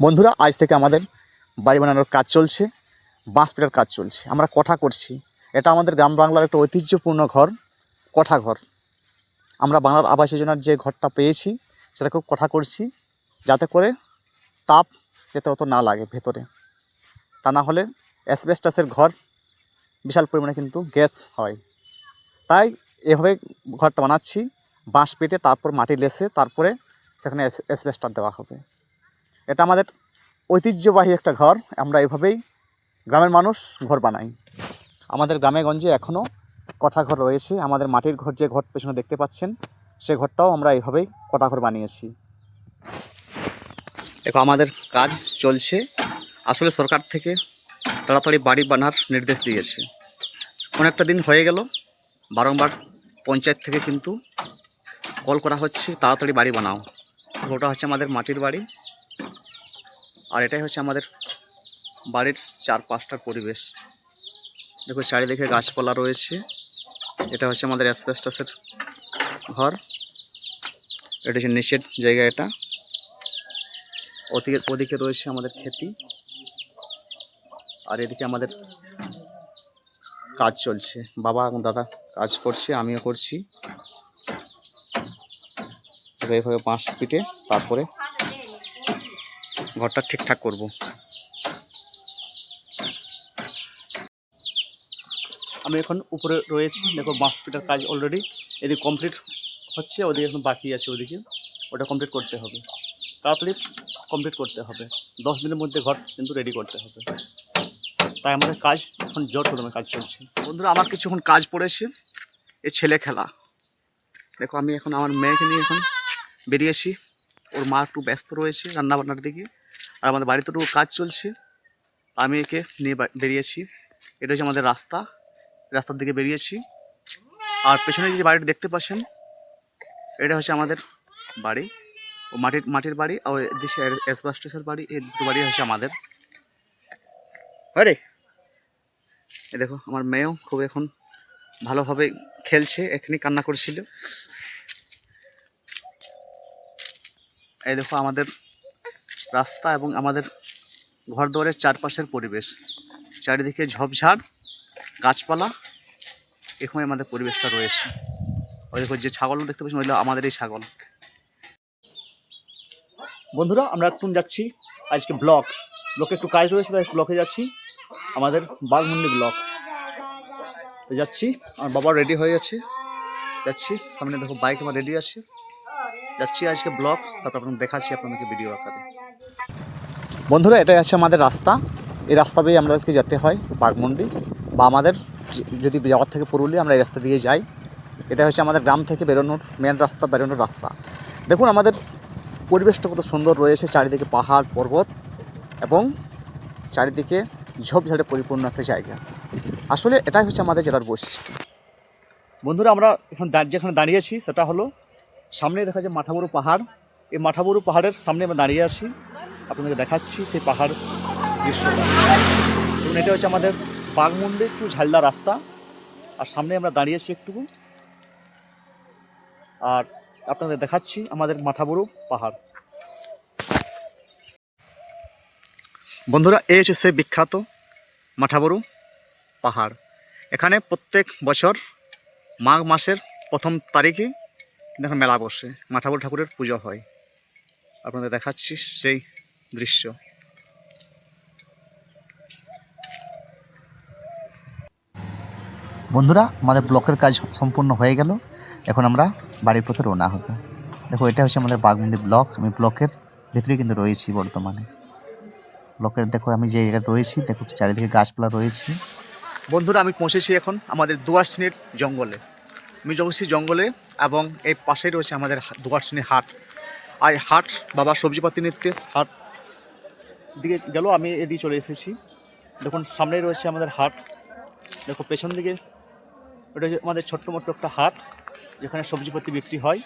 বন্ধুরা, আজ থেকে আমাদের বাড়ি বানানোর কাজ চলছে বাঁশ পেটার কাজ চলছে। আমরা কঠা করছি। এটা আমাদের গ্রাম বাংলার একটা ঐতিহ্যপূর্ণ ঘর, কঠা ঘর। আমরা বাংলার আবাস যোজনার যে ঘরটা পেয়েছি সেটা খুব কঠা করছি, যাতে করে তাপ যাতে অত না লাগে ভেতরে। তা না হলে অ্যাসবেস্টাসের ঘর বিশাল পরিমাণে কিন্তু গ্যাস হয়। তাই এভাবে ঘরটা বানাচ্ছি বাঁশ পেটে তারপর মাটি লেসে, তারপরে সেখানে অ্যাসবেস্টার দেওয়া হবে। এটা আমাদের ঐতিহ্যবাহী একটা ঘর। আমরা এভাবেই গ্রামের মানুষ ঘর বানাই। আমাদের গ্রামে গঞ্জে এখনও কঠা ঘর রয়েছে। আমাদের মাটির ঘর যে ঘর পেছনে দেখতে পাচ্ছেন, সে ঘরটাও আমরা এইভাবেই কটা ঘর বানিয়েছি। দেখো, আমাদের কাজ চলছে। আসলে সরকার থেকে তাড়াতাড়ি বাড়ি বানার নির্দেশ দিয়েছে। অনেকটা দিন হয়ে গেল। বারংবার পঞ্চায়েত থেকে কিন্তু কল করা হচ্ছে, তাড়াতাড়ি বাড়ি বানাও। ওটা হচ্ছে আমাদের মাটির বাড়ি। আর এটাই হচ্ছে আমাদের বাড়ির চার পাঁচটার পরিবেশ। দেখো, চারিদিকে গাছপালা রয়েছে। এটা হচ্ছে আমাদের অ্যাসবেস্টাসের ঘর। এটা হচ্ছে নিচের জায়গা এটা। ওদিকে ওদিকে রয়েছে আমাদের খেতি। আর এদিকে আমাদের কাজ চলছে। বাবা এবং দাদা কাজ করছে, আমিও করছি। এইভাবে বাঁশ পিটে তারপরে ঘরটা ঠিকঠাক করব। আমি এখন উপরে রয়েছি, দেখো বাঁশ পিটার কাজ অলরেডি এদিকে কমপ্লিট হচ্ছে, ওদিকে এখন বাকি আছে ওদিকে। ওটা কমপ্লিট করতে হবে। তাড়াতাড়ি কমপ্লিট করতে হবে। দশ দিনের মধ্যে ঘর কিন্তু রেডি করতে হবে। তাই আমাদের কাজ এখন জোর কদমে কাজ চলছে। বন্ধুরা, আমার কিছু এখন কাজ পড়েছে। এ ছেলে খেলা। দেখো, আমি এখন আমার মেয়েকে নিয়ে এখন বেরিয়েছি। ওর মা একটু ব্যস্ত রয়েছে রান্নাবান্নার দিকে। আর আমাদের বাড়িতে একটু কাজ চলছে। আমি একে নিয়ে বেরিয়েছি। এটা হচ্ছে আমাদের রাস্তা। রাস্তার দিকে বেরিয়েছি। আর পেছনে যে বাড়িটা দেখতে পাচ্ছেন, এটা হচ্ছে আমাদের বাড়ি। ও মাটির মাটির বাড়ি আর দেশে অ্যাসবাস্টাসের বাড়ি। এই দুটো বাড়ি হচ্ছে আমাদের। আরে! এ দেখো, আমার মেয়েও খুব এখন ভালোভাবে খেলছে এখানে কান্না করছিল। এই দেখো, আমাদের রাস্তা এবং আমাদের ঘর দুয়ারের চারপাশের পরিবেশ। চারিদিকে ঝোপঝাড়, গাছপালা, এরকমই আমাদের পরিবেশটা রয়েছে। ওই দেখো যে ছাগল দেখতে পাচ্ছি ওইগুলো আমাদের এই ছাগল। বন্ধুরা, আমরা একটু যাচ্ছি আজকে ব্লক। ব্লকে একটু কাজ রয়েছে, তাই ব্লকে যাচ্ছি। আমাদের বাগমুন্ডি ব্লক। যাচ্ছি, আমার বাবা রেডি হয়ে গেছে। যাচ্ছি, সামনে দেখো বাইক আমার রেডি আছে। যাচ্ছি আজকে ব্লগ তারপর আপনাকে দেখাচ্ছি আপনাদেরকে ভিডিও আকারে। বন্ধুরা, এটাই আছে আমাদের রাস্তা। এই রাস্তা দিয়ে আমাদেরকে যেতে হয় বাগমন্ডি বা আমাদের যদি যাওয়ার থেকে পুরুলিয়া, আমরা এই রাস্তা দিয়ে যাই। এটা হচ্ছে আমাদের গ্রাম থেকে বেরোনোর মেন রাস্তা, বেরোনোর রাস্তা। দেখুন, আমাদের পরিবেশটা কত সুন্দর রয়েছে, চারিদিকে পাহাড়, পর্বত এবং চারিদিকে ঝোপঝাড়ে পরিপূর্ণ একটা জায়গা। আসলে এটাই হচ্ছে আমাদের জেলার বৈশিষ্ট্য। বন্ধুরা, আমরা এখন যেখানে দাঁড়িয়েছি সেটা হলো সামনে দেখা যায় মাঠাবুরু পাহাড়। এই মাঠাবুরু পাহাড়ের সামনে আমরা দাঁড়িয়ে আছি। আপনাদেরকে দেখাচ্ছি সেই পাহাড় দৃশ্যটা। এবং এটা হচ্ছে আমাদের বাগমুন্ডি একটু ঝালদা রাস্তা। আর সামনে আমরা দাঁড়িয়েছি একটু। আর আপনাদের দেখাচ্ছি আমাদের মাঠাবুরু পাহাড়। বন্ধুরা, এই হচ্ছে সেই বিখ্যাত মাঠাবুরু পাহাড়। এখানে প্রত্যেক বছর মাঘ মাসের প্রথম তারিখে কিন্তু মেলা বসে। মাঠাবুর ঠাকুরের পুজো হয়। আপনাদের দেখাচ্ছি সেই দৃশ্য। বন্ধুরা আমাদের ব্লকের কাজ সম্পূর্ণ হয়ে গেল। এখন আমরা বাড়ির পথে রওনা হব। দেখো এটা হচ্ছে আমাদের বাগমুন্দি ব্লক। আমি ব্লকের ভেতরে কিন্তু রয়েছি বর্তমানে। ব্লকের দেখো আমি যে জায়গায় রয়েছি দেখো চারিদিকে গাছপালা রয়েছে। বন্ধুরা আমি পৌঁছেছি এখন আমাদের দুয়ারশ্রেণীর জঙ্গলে। আমি চলেছি জঙ্গলে এবং এই পাশেই রয়েছে আমাদের দুয়ারশ্রেণী হাট। আর হাট বাবা সবজিপাতি নিতে হাট দিকে গেল, আমি এদিকে চলে এসেছি। দেখুন, সামনেই রয়েছে আমাদের হাট। দেখো, পেছন দিকে হচ্ছে আমাদের ছোট্ট মোট্ট একটা হাট, যেখানে সবজিপাতি বিক্রি হয়।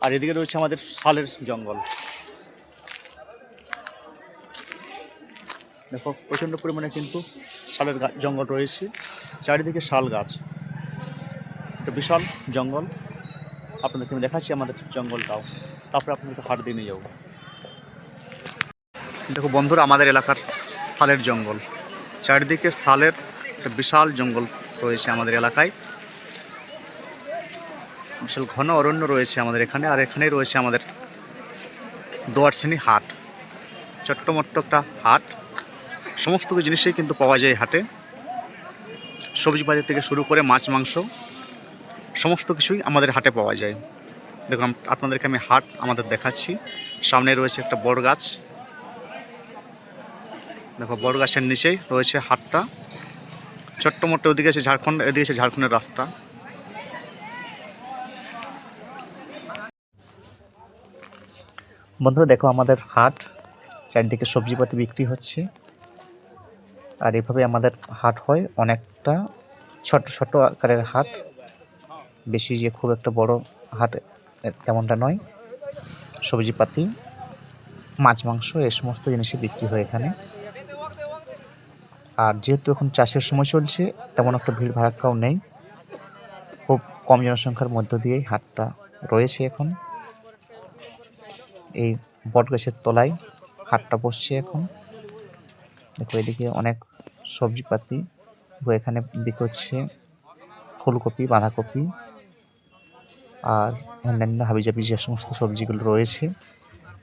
আর এদিকে রয়েছে আমাদের শালের জঙ্গল। দেখো, প্রচণ্ড পরিমাণে কিন্তু শালের জঙ্গল রয়েছে। চারিদিকে শাল গাছ। একটা বিশাল জঙ্গল। আপনাদেরকে আমি দেখাচ্ছি আমাদের জঙ্গলটাও। তারপরে আপনাদেরকে হাট দিয়ে নিয়ে যাব। দেখো বন্ধুরা, আমাদের এলাকার সালের জঙ্গল। চারিদিকে সালের একটা বিশাল জঙ্গল রয়েছে আমাদের এলাকায়। বিশাল ঘন অরণ্য রয়েছে আমাদের এখানে, আর এখানেই রয়েছে আমাদের দোয়ারশ্রেণী হাট। ছোট্ট মোট্ট একটা হাট। সমস্ত জিনিসই কিন্তু পাওয়া যায় হাটে। সবজিপাতি থেকে শুরু করে মাছ, মাংস, সমস্ত কিছুই আমাদের হাটে পাওয়া যায়। দেখুন আপনাদেরকে আমি হাট আমাদের দেখাচ্ছি। সামনে রয়েছে একটা বড় গাছ। দেখো বড় গাছের নিচেই রয়েছে হাটটা। ছোট্ট মোট্ট ওদিকে আছে ঝাড়খণ্ড, এদিকে আছে ঝাড়খণ্ডের রাস্তা। বন্ধুরা, দেখো আমাদের হাট, চারিদিকে সবজিপাতি বিক্রি হচ্ছে। আর এভাবে আমাদের হাট হয় অনেকটা ছোট ছোট আকারের হাট। বেশি যে খুব একটা বড় হাট তেমনটা নয়। সবজিপাতি, মাছ মাংস এ সমস্ত জিনিসই বিক্রি হয় এখানে। আর যেহেতু এখন চাষের সময় চলছে, তেমন একটা ভিড় ভাড়াক্কাও নেই। খুব কম জনসংখ্যার মধ্য দিয়েই হাটটা রয়েছে এখন। এই বট গাছের তলায় হাটটা বসছে এখন। দেখো এদিকে অনেক সবজিপাতি এখানে বিক্রি হচ্ছে ফুলকপি, বাঁধাকপি আর অন্যান্য হাবিজাবি যে সমস্ত সবজিগুলো রয়েছে।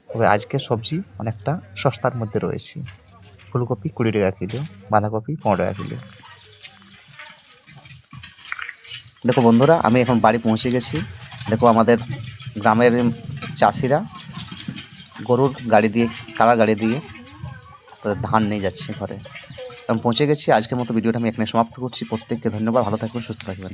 তবে আজকে সবজি অনেকটা সস্তার মধ্যে রয়েছে। ফুলকপি কুড়ি টাকা কিলো, বাঁধাকপি পনেরো টাকা কিলো। দেখো বন্ধুরা, আমি এখন বাড়ি পৌঁছে গেছি। দেখো আমাদের গ্রামের চাষিরা গরুর গাড়ি দিয়ে, কারা গাড়ি দিয়ে তাদের ধান নিয়ে যাচ্ছে ঘরে। আমি পৌঁছে গেছি, আজকের মতো ভিডিওটা আমি এখানে সমাপ্ত করছি। প্রত্যেককে ধন্যবাদ, ভালো থাকবেন, সুস্থ থাকবেন।